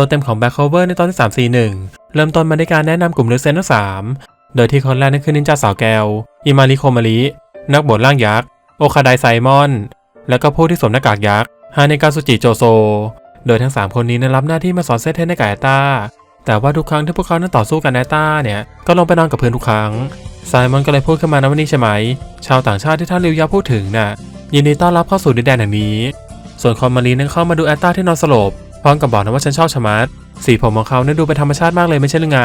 ตัวเต็มของ Back Cover ในตอนที่ 341 เริ่มต้นมาด้วยการแนะนำกลุ่มเลเซนทั้งสามโดยที่คนแรกนั่นคือนินจาสาวแก้วอิมาริโคมารินักบทร่างยักษ์ โอคาไดไซมอน และก็ผู้ที่สวมหน้ากากยักษ์ ฮาเนกาสุจิโจโซ โดยทั้ง 3 คนนี้นั้นรับหน้าที่มาสอนเซตเทนให้กับแอตตาแต่ว่าทุกครั้งที่พวกเขานั้นต่อสู้กันแอตตาเนี่ย ก็ลงไปนอนกับพื้นทุกครั้ง ไซมอนก็เลยพูดขึ้นมานะว่านี่ใช่ไหม ชาวต่างชาติที่ท่านริวยาพูดถึงน่ะยินดีต้อนรับเข้าสู่ดินแดนแห่งนี้ ส่วนคอมมารีนั้นเข้ามาดูแอตตาที่นอนสลบ ร้อมกับบอกนะว่าฉันชอบชะมัด สีผมของเขาเนั้นดูเป็นธรรมชาติมากเลยไม่ใช่หรือไง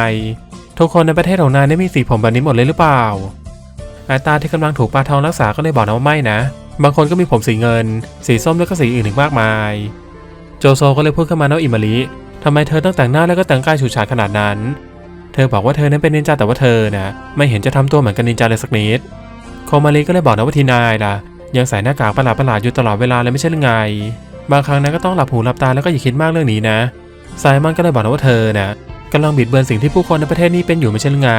ทุกคนในประเทศของนายได้มีสีผมแบบนี้หมดเลยหรือเปล่าอตตาที่กำลังถูกปลาทองรักษาก็เลยบอกนะว่าไม่นะ บางคนก็มีผมสีเงิน สีส้มแล้วก็สีอื่นอีกมากมาย โจโซก็เลยพูดขึ้นมาว่าอิมาริทำไมเธอต้องแต่งหน้าแล้วก็แต่งกายฉูดฉาดขนาดนั้น เธอบอกว่าเธอนั้นเป็นนินจาแต่ว่าเธอนะไม่เห็นจะทำตัวเหมือนกับนินจาเลยสักนิด โคมาริก็เลยบอกนะว่าทีนายล่ะ ยังใส่หน้ากากประหลาดประหลาดๆอยู่ตลอดเวลาเลยไม่ใช่หรือไง บางครั้งนะก็ต้องหลับหูหลับตาแล้วก็อย่าคิดมากเรื่องนี้นะไซมอนก็เลยบอกนะว่าเธอนะกำลังบิดเบือนสิ่งที่ผู้คนในประเทศนี้เป็นอยู่ไม่ใช่หรือไง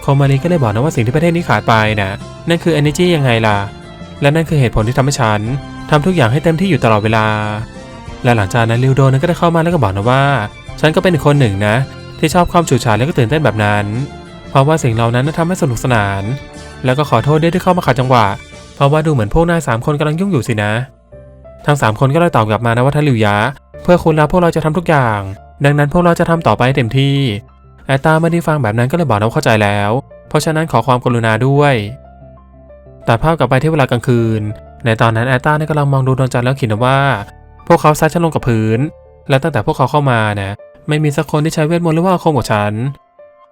โคมาริก็เลยบอกนะว่าสิ่งที่ประเทศนี้ขาดไปนะนั่นคือ energy ยังไงล่ะ และนั่นคือเหตุผลที่ทำให้ฉันทำทุกอย่างให้เต็มที่อยู่ตลอดเวลา และหลังจากนั้นลิวโดนั้นก็ได้เข้ามาแล้วก็บอกนะว่า ฉันก็เป็นคนหนึ่งนะ ที่ชอบความฉูดฉาดและก็ตื่นเต้นแบบนั้น เพราะว่าสิ่งเหล่านั้นน่ะทำให้สนุกสนาน แล้วก็ขอโทษด้วยที่เข้ามาขัดจังหวะ เพราะว่าดูเหมือนพวกนายสามคนกำลังยุ่งอยู่สินะ ทั้งสามคนก็เลยตอบกลับมานะว่าท่านลิวยะ เพื่อคุณแล้วพวกเราจะทำทุกอย่าง ดังนั้นพวกเราจะทำต่อไปให้เต็มที่แอตตาไม่ได้ฟังแบบนั้นก็เลยบอกนะว่าเข้าใจแล้ว เพราะฉะนั้นขอความกรุณาด้วยตัดภาพกลับไปที่เวลากลางคืน ในตอนนั้นแอตตาเนี่ยกำลังมองดูดวงจันทร์แล้วคิดนะว่า พวกเขาซัดฉันลงกับพื้น และตั้งแต่พวกเขาเข้ามานี่ยไม่มีสักคนที่ใช้เวทมนต์หรือว่าอาคมกับฉัน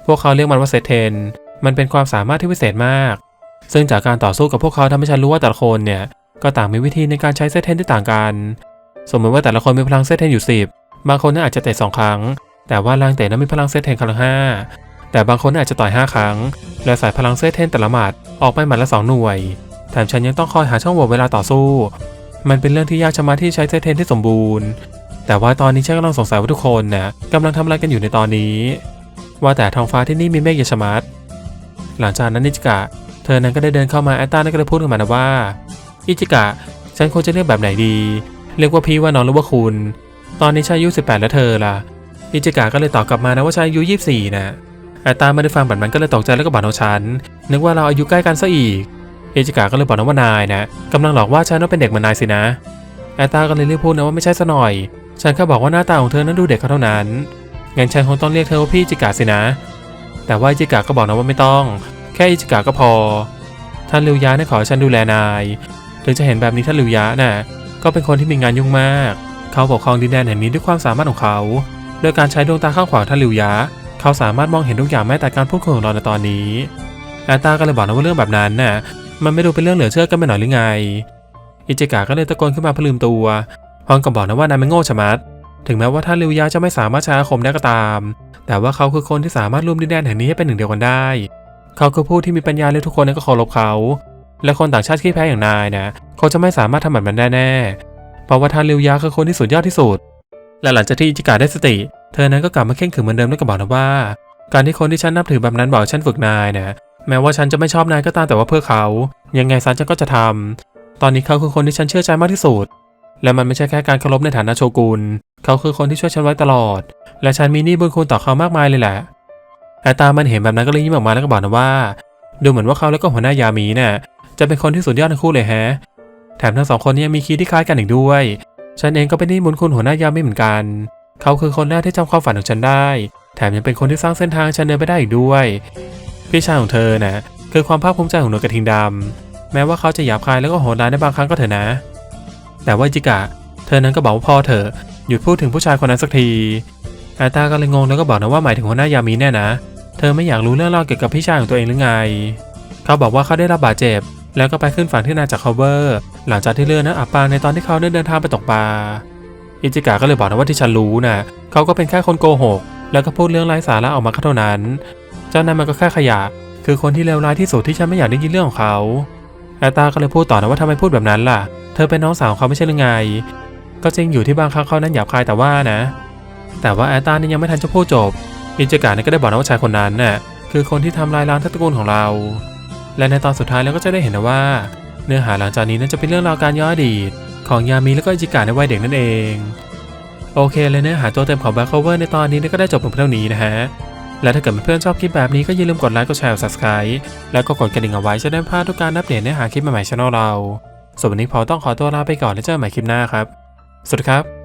พวกเขาเรียกมันว่าเซตเทน มันเป็นความสามารถที่พิเศษมาก ซึ่งจากการต่อสู้กับพวกเขาทำให้ฉันรู้ว่าแต่ละคนเนี่ย ก็ต่างมีวิธีในการใช้เซตเทนที่ต่างกัน สมมติว่าแต่ละคนมีพลังเซตเทนอยู่ 10 บางคนน่าอาจจะเตะสองครั้ง แต่ว่าแรงเตะนั้นมีพลังเซตเทนครั้งห้าแต่บางคนอาจจะต่อย 5 ครั้ง และใส่พลังเซตเทนแต่ละหมัดออกไปหมัดละ2หน่วยแถมฉันยังต้องคอยหาช่องโหว่เวลาต่อสู้ มันเป็นเรื่องที่ยากชะมัดที่ใช้เซตเทนที่สมบูรณ์ แต่ว่าตอนนี้ฉันกำลังสงสัยว่าทุกคนน่ะกำลังทำอะไรกันอยู่ในตอนนี้ ว่าแต่ท้องฟ้าที่นี่มีเมฆเยอะชะมัดหลังจากนั้นนิจกะ เธอนั้นก็ได้เดินเข้ามาแอตตานั่นก็ได้พูดขึ้นมานะว่า อิจิกะ ฉันควรจะเรียกแบบไหนดี เรียกว่าพี่ว่าน้องหรือว่าคุณ ตอนนี้ฉันอายุ18 แล้วเธอล่ะ อิจิกะก็เลยตอบกลับมานะว่าฉันอายุ 24นะแอตตาไม่ได้ฟังแบบนั้นก็เลยตกใจแล้วก็บอกน้องฉัน นึกว่าเราอายุใกล้กันซะอีก อิจิกะก็เลยบอกน้องว่านายนะกำลังหลอกว่าฉันว่าเป็นเด็กเหมือนนายสินะแอตตาก็เลยเรียกพูดนะว่าไม่ใช่ซะหน่อย ฉันแค่บอกว่าหน้าตาของเธอนั้นดูเด็กเขาเท่านั้น งั้นฉันคงต้องเรียกเธอว่าพี่อิจิกะสินะ แต่ว่าอิจิกะก็บอกนะว่าไม่ต้อง แค่อิจิกะก็พอท่านริวยะเนี่ยขอฉันดูแลนาย ถึงจะเห็นแบบนี้ท่านริวยะน่ะก็เป็นคนที่มีงานยุ่งมาก เขาปกครองดินแดนแห่งนี้ด้วยความสามารถของเขา โดยการใช้ดวงตาข้างขวาท่านริวยะ เขาสามารถมองเห็นทุกอย่างแม้แต่การพูดคุยของเราในตอนนี้แอนตาก็เลยบอกนะว่าเรื่องแบบนั้นน่ะมันไม่ดูเป็นเรื่องเหลือเชื่อกันไปหน่อยหรือไง อิจิกะก็เลยตะโกนขึ้นมาพลืมตัวพร้อมกับบอกนะว่านายมันโง่ชะมัด ถึงแม้ว่าท่านริวยะจะไม่สามารถใช้อาคมได้ก็ตาม แต่ว่าเขาคือคนที่สามารถรวมดินแดนแห่งนี้ให้เป็นหนึ่งเดียวกันได้ เขาคือผู้ที่มีปัญญาและทุกคนนั้นก็เคารพเขา และคนต่างชาติขี้แพ้อย่างนายนะเขาจะไม่สามารถทำแบบนั้นได้แน่เพราะว่าท่านริวยะคือคนที่สุดยอดที่สุด และหลังจากที่อิจิกะได้สติ เธอนั้นก็กลับมาเข่งขรึมเหมือนเดิมแล้วก็บอกนะว่า การที่คนที่ฉันนับถือแบบนั้นบอกฉันฝึกนายนะแม้ว่าฉันจะไม่ชอบนายก็ตามแต่ว่าเพื่อเขา ยังไงซันฉันก็จะทำตอนนี้เขาคือคนที่ฉันเชื่อใจมากที่สุด และมันไม่ใช่แค่การเคารพในฐานะโชกุนเขาคือคนที่ช่วยฉันไว้ตลอด และฉันมีหนี้บุญคุณต่อเขามากมายเลยแหละแอตตามันเห็นแบบนั้นก็เลยยิ้มออกมาแล้วก็บอกนะว่า ดูเหมือนว่าเขาแล้วก็หัวหน้ายามีเนี่ย จะเป็นคนที่สุดยอดทั้งคู่เลยแฮะ แถมทั้งสองคนนี้ยังมีคีย์ที่คล้ายกันอีกด้วย ฉันเองก็เป็นหนี้บุญคุณหัวหน้ายามีเหมือนกัน เขาคือคนแรกที่จำความฝันของฉันได้ แถมยังเป็นคนที่สร้างเส้นทางฉันเดินไปได้อีกด้วย พี่ชายของเธอน่ะคือความภาคภูมิใจของหนูกระทิงดำแม้ว่าเขาจะหยาบคายแล้วก็โหดร้ายในบางครั้งก็เถอะนะ แต่ว่าจิกะ เธอนั้นก็บอกว่าพอเถอะหยุดพูดถึงผู้ชายคนนั้นสักทีอตตาก็เลยงงแล้วก็บอกนะว่าหมายถึงหัวหน้ายามีแน่นะ เธอไม่อยากรู้เรื่องราวเกี่ยวกับพี่ชายของตัวเองหรือไง เขาบอกว่าเขาได้รับบาดเจ็บ แล้วก็ไปขึ้นฝั่งที่นาจากคาเวอร์ หลังจากที่เรือนั้นอับปางในตอนที่เขาได้เดินทางไปตกปลา อิจิกะก็เลยบอกนะว่าที่ฉันรู้นะเขาก็เป็นแค่คนโกหก แล้วก็พูดเรื่องไร้สาระออกมาแค่เท่านั้น เจ้านั้นมันก็แค่ขยะ คือคนที่เลวร้ายที่สุดที่ฉันไม่อยากได้ยินเรื่องของเขาแอตาก็เลยพูดต่อนะว่าทำไมพูดแบบนั้นล่ะ เธอเป็นน้องสาวเขาไม่ใช่หรือไง ก็จริงอยู่ที่บางครั้งเขานั้นหยาบคายแต่ว่านะ แต่ว่าแอตานี่ยังไม่ทันจะพูดจบ อิจิกะนี่ก็ได้บอกนะว่าชายคนนั้นน่ะคือคนที่ทำลายล้างตระกูลของเรา และในตอนสุดท้ายเราก็จะได้เห็นนะว่า เนื้อหาหลังจากนี้นั้นจะเป็นเรื่องราวการย้อนอดีต ของยามีและก็อิจิกะในวัยเด็กนั่นเอง โอเคเลยเนื้อหาตัวเต็มของ Back Cover ในตอนนี้ก็ได้จบลงเพียงเท่านี้นะฮะ และถ้าเกิดเพื่อนๆชอบคลิปแบบนี้ก็อย่าลืมกดไลค์กดแชร์กด subscribe แล้วก็กดกระดิ่งเอาไว้จะได้ไม่พลาดทุกการอัปเดตเนื้อหาคลิปใหม่ๆช่องเราส่วนวันนี้พอต้องขอตัวลาไปก่อนแล้วเจอกันใหม่คลิปหน้าครับ สวัสดีครับ